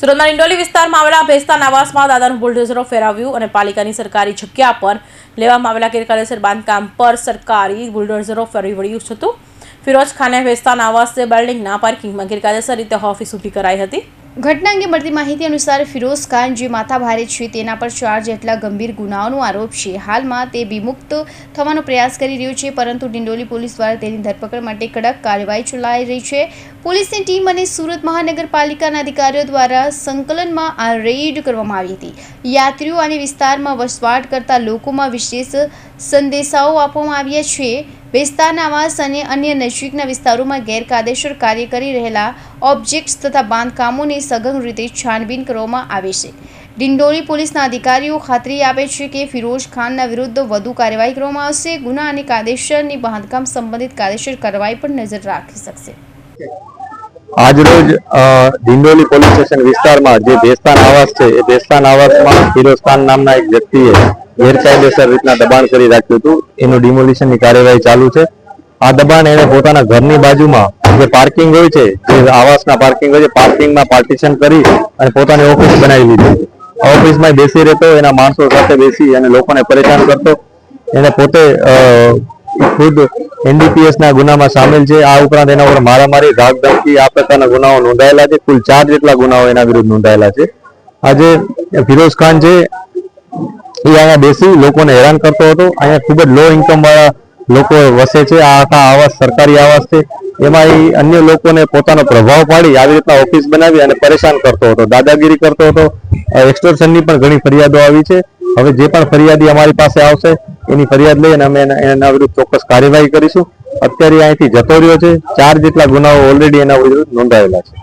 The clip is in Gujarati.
સુરતના ઇન્ડોલી વિસ્તારમાં આવેલા ભેસ્તા આવાસમાં દાદાનું બુલડોઝરો ફેરવ્યું અને પાલિકાની સરકારી જગ્યા પર લેવામાં આવેલા ગેરકાયદેસર બાંધકામ પર સરકારી બુલડોઝરો ફેરવી વળ્યું હતું ફિરોજ ખાને ભેસ્તાન આવાસ બિલ્ડિંગના પાર્કિંગમાં ગેરકાયદેસર રીતે ઓફિસ ઊભી કરાઈ હતી. ઘટના અંગે મળતી માહિતી અનુસાર ફિરોઝ ખાન જે માથાભારે છે તેના પર ચાર જેટલા ગંભીર ગુનાઓનો આરોપ છે. હાલમાં તે વિમુક્ત થવાનો પ્રયાસ કરી રહ્યો છે, પરંતુ ડિંડોલી પોલીસ દ્વારા તેની ધરપકડ માટે કડક કાર્યવાહી ચલાવી રહી છે. પોલીસની ટીમ અને સુરત મહાનગરપાલિકાના અધિકારીઓ દ્વારા સંકલનમાં આ રેડ કરવામાં આવી હતી. યાત્રીઓ અને વિસ્તારમાં વસવાટ કરતા લોકોમાં વિશેષ સંદેશાઓ આપવામાં આવ્યા છે. આવાસ અને અન્ય નજીકના વિસ્તારોમાં ગેરકાયદેસર કાર્ય કરી રહેલા ઓબ્જેક્ટ્સ તથા બાંધકામોની સઘન રીતે છાનબીન કરવામાં આવે છે. ડિંડોરી પોલીસના અધિકારીઓ ખાતરી આપે છે કે ફિરોઝ ખાનના વિરુદ્ધ વધુ કાર્યવાહી કરવામાં આવશે. ગુના અને કાયદેસરની બાંધકામ સંબંધિત કાયદેસર કાર્યવાહી પર નજર રાખી શકશે. આજરોજ ડિંડોલી પોલીસ સ્ટેશન વિસ્તારમાં જે ભેસ્તાન આવાસ છે, એ ભેસ્તાન આવાસમાં ફિરોઝ ખાન નામના એક વ્યક્તિએ ગેરકાયદેસર રીતના દબાણ કરી રાખ્યું હતું. એનું ડિમોલિશનની કાર્યવાહી ચાલુ છે. આ દબાણ એને પોતાના ઘરની બાજુમાં જે પાર્કિંગ હોય છે, જે આવાસના પાર્કિંગ હોય છે પાર્કિંગમાં પાર્ટીશન કરી અને પોતાની ઓફિસ બનાવી લીધી. ઓફિસમાં બેસી રહેતો, એના માણસો સાથે બેસી અને લોકોને પરેશાન કરતો. એને પોતે ખુદ એનડીપીએસના ગુનામાં સામેલ છે. આ ઉપરાંત એના ઉપર મારામારી ધાક ધમકી આ પ્રકારના ગુનાઓ નોંધાયેલા છે. કુલ ચાર જેટલા ગુનાઓ એના વિરુદ્ધ નોંધાયેલા છે. આજે ફિરોઝ ખાન છે એ અહીંયા બેસી લોકોને હેરાન કરતો હતો. અહીંયા ખૂબ જ લો ઇન્કમ વાળા લોકો વસે છે. આ આખા આવાસ, સરકારી આવાસ છે. એમાં એ અન્ય લોકોને પોતાનો પ્રભાવ પાડી આવી રીતના ઓફિસ બનાવી અને પરેશાન કરતો હતો. દાદાગીરી કરતો હતો. એક્સટોર્શનની પણ ઘણી ફરિયાદો આવી છે. હવે જે પણ ફરિયાદી અમારી પાસે આવશે, એની ફરિયાદ લઈ અને અમે એના વિરુદ્ધ ચોક્કસ કાર્યવાહી કરીશું. અત્યારે અહીંથી જતો રહ્યો છે. ચાર જેટલા ગુનાઓ ઓલરેડી એના વિરુદ્ધ નોંધાયેલા છે.